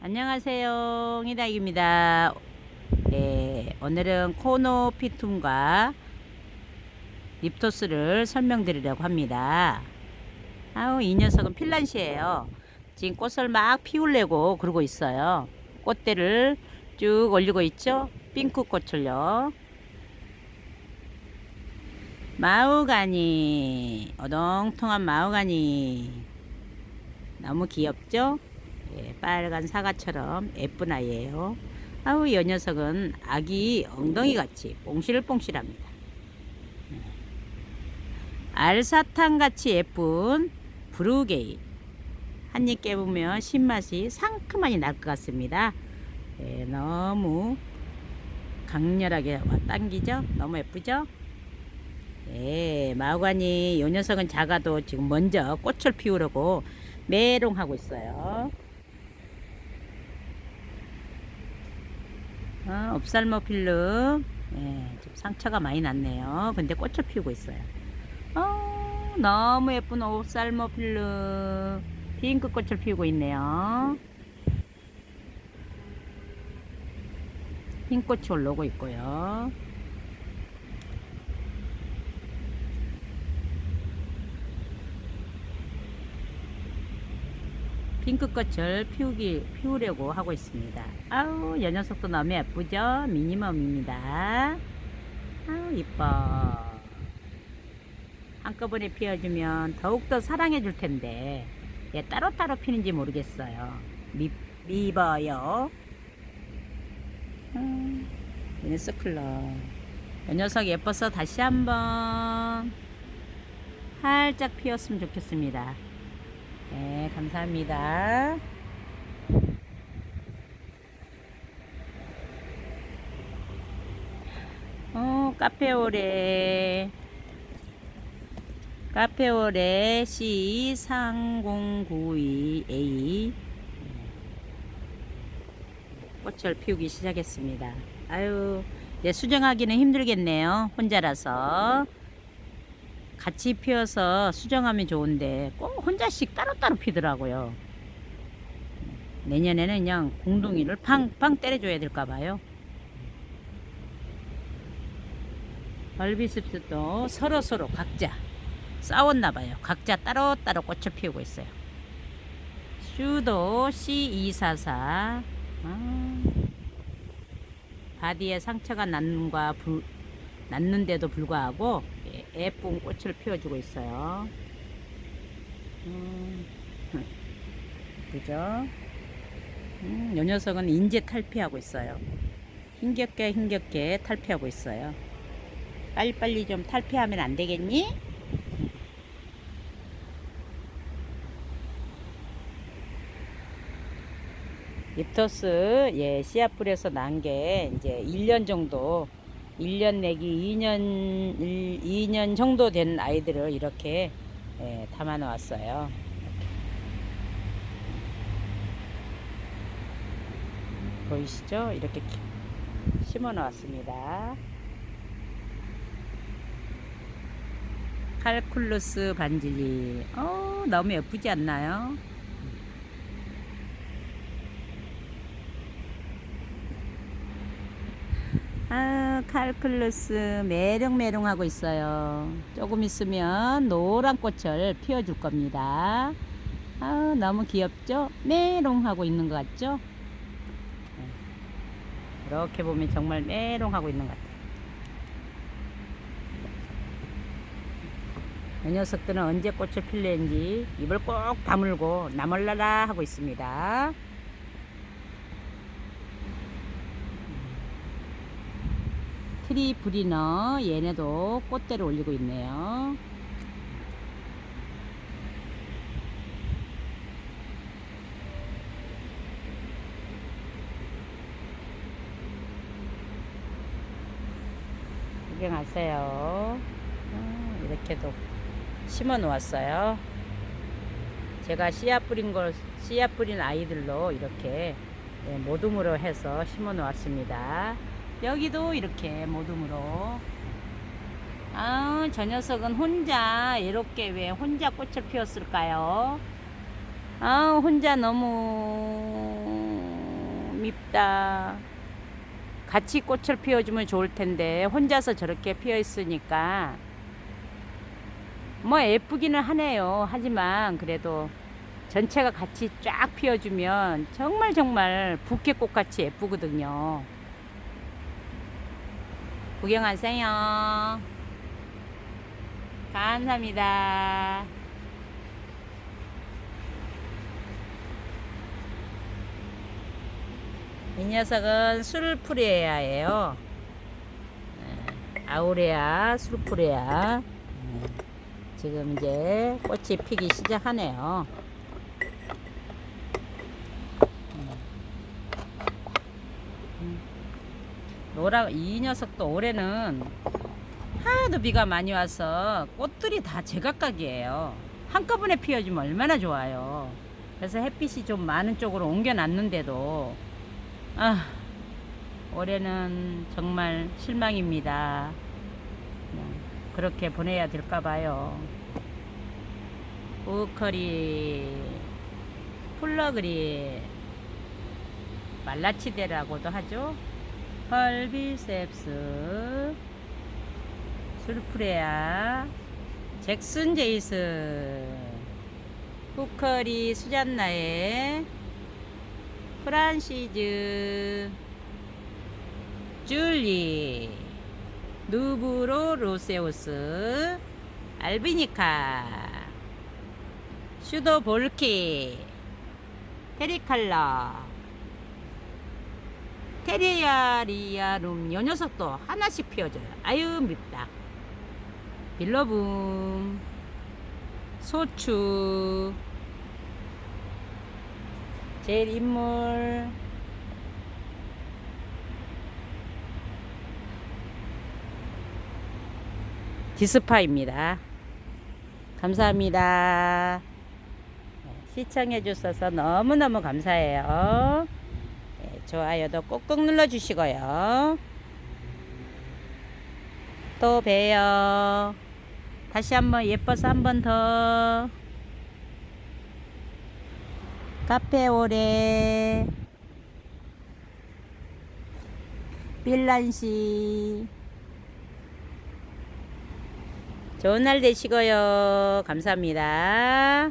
안녕하세요. 이다익입니다. 예, 오늘은 코노피툼과 립토스를 설명드리려고 합니다. 아우, 이 녀석은 핀란시예요. 지금 꽃을 막 피우려고 그러고 있어요. 꽃대를 쭉 올리고 있죠? 핑크 꽃을요. 마우가니, 어동통한 마우가니. 너무 귀엽죠? 예, 빨간 사과처럼 예쁜 아이예요. 아우 이 녀석은 아기 엉덩이 같이 뽕실뽕실합니다. 네. 알사탕 같이 예쁜 브루게이 한 입 깨보면 신맛이 상큼하니 날 것 같습니다. 예, 너무 강렬하게 당기죠? 너무 예쁘죠? 예, 마우관이 이 녀석은 작아도 지금 먼저 꽃을 피우려고 메롱하고 있어요. 어, 옵살모필름. 예, 좀 상처가 많이 났네요. 근데 꽃을 피우고 있어요. 어, 너무 예쁜 옵살모필름. 핑크 꽃을 피우고 있네요. 흰 꽃이 올라오고 있고요. 핑크꽃을 피우기, 피우려고 하고 있습니다. 아우, 이 녀석도 너무 예쁘죠? 미니멈입니다. 아우, 이뻐. 한꺼번에 피워주면 더욱더 사랑해 줄 텐데, 얘 따로따로 피는지 모르겠어요. 미, 미버요. 음, 얘는 스클러. 이 녀석 예뻐서 다시 한번 활짝 피웠으면 좋겠습니다. 네, 감사합니다. 어, 카페오레. 카페오레 C3092A. 꽃을 피우기 시작했습니다. 아유, 네, 수정하기는 힘들겠네요. 혼자라서. 같이 피워서 수정하면 좋은데 꼭 혼자씩 따로따로 피더라고요. 내년에는 그냥 공둥이를 팡팡 때려줘야 될까 봐요. 벌비스도 서로 서로 각자 싸웠나 봐요. 각자 따로따로 꽃을 피우고 있어요. 슈도 C244 아, 바디에 상처가 났는과 불, 났는데도 불구하고 예, 예쁜 꽃을 피워주고 있어요. 음, 그죠? 음, 이 녀석은 인제 탈피하고 있어요. 힘겹게 힘겹게 탈피하고 있어요. 빨리빨리 좀 탈피하면 안 되겠니? 립토스 예 씨앗 뿌려서 난 게 이제 1년 정도 1년 내기 2년 1, 2년 정도 된 아이들을 이렇게 예, 담아 놓았어요. 보이시죠? 이렇게 심어 놓았습니다. 칼쿨루스 반질리. 어, 너무 예쁘지 않나요? 아, 칼클루스 메롱메롱 하고 있어요. 조금 있으면 노란 꽃을 피워줄 겁니다. 아, 너무 귀엽죠? 메롱 하고 있는 것 같죠? 네. 이렇게 보면 정말 메롱 하고 있는 것 같아요. 이 녀석들은 언제 꽃을 필는지 입을 꼭 다물고 나몰라라 하고 있습니다. 트리브리너 얘네도 꽃대를 올리고 있네요. 구경하세요. 아, 이렇게도 심어 놓았어요. 제가 씨앗 뿌린 걸 씨앗 뿌린 아이들로 이렇게 예, 모둠으로 해서 심어 놓았습니다. 여기도 이렇게 모둠으로 아, 저 녀석은 혼자 이렇게 왜 혼자 꽃을 피웠을까요? 아, 혼자 너무 밉다. 같이 꽃을 피워주면 좋을 텐데 혼자서 저렇게 피어 있으니까 뭐 예쁘기는 하네요. 하지만 그래도 전체가 같이 쫙 피어주면 정말 정말 부케꽃 같이 예쁘거든요. 구경하세요. 감사합니다. 이 녀석은 술프레아예요. 네, 아우레아 술프레아. 네, 지금 이제 꽃이 피기 시작하네요. 음. 노라 이 녀석도 올해는 하도 비가 많이 와서 꽃들이 다 제각각이에요. 한꺼번에 피어주면 얼마나 좋아요. 그래서 햇빛이 좀 많은 쪽으로 옮겨놨는데도 아 올해는 정말 실망입니다. 그렇게 보내야 될까 봐요. 우커리 플러그리 말라치데라고도 하죠. 헐비셉스. 술프레아 잭슨 제이스 후커리 수잔나의 프란시즈. 줄리. 누브로 로세우스. 알비니카. 슈도 볼키. 테리칼라 테리아리아룸 요 녀석도 하나씩 피워줘요 아유 밉다 빌러붐 소추 제일 인물 디스파입니다. 감사합니다. 시청해 주셔서 너무너무 감사해요. 네, 좋아요도 꼭꼭 눌러주시고요. 또 봬요. 다시 한번 예뻐서 한 번 더. 카페 오레 빌란시 좋은 날 되시고요. 감사합니다.